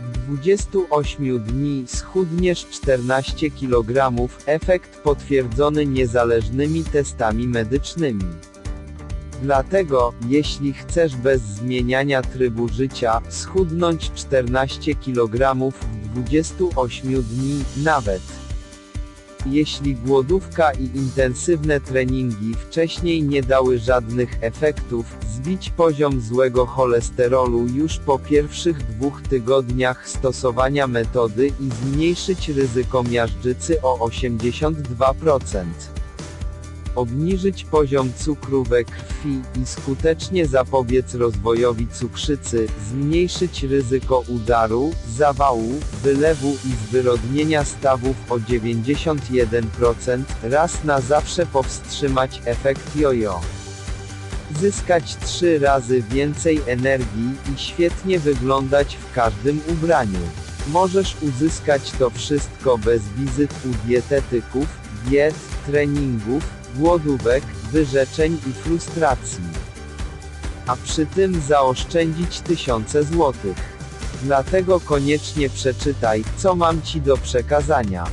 W 28 dni schudniesz 14 kg, efekt potwierdzony niezależnymi testami medycznymi. Dlatego, jeśli chcesz bez zmieniania trybu życia, schudnąć 14 kg w 28 dni, nawet. Jeśli głodówka i intensywne treningi wcześniej nie dały żadnych efektów, zbić poziom złego cholesterolu już po pierwszych dwóch tygodniach stosowania metody i zmniejszyć ryzyko miażdżycy o 82%. Obniżyć poziom cukru we krwi i skutecznie zapobiec rozwojowi cukrzycy, zmniejszyć ryzyko udaru, zawału, wylewu i zwyrodnienia stawów o 91%, raz na zawsze powstrzymać efekt jojo. Zyskać trzy razy więcej energii i świetnie wyglądać w każdym ubraniu. Możesz uzyskać to wszystko bez wizyt u dietetyków, diet, treningów, głodówek, wyrzeczeń i frustracji. A przy tym zaoszczędzić tysiące złotych. Dlatego koniecznie przeczytaj, co mam Ci do przekazania.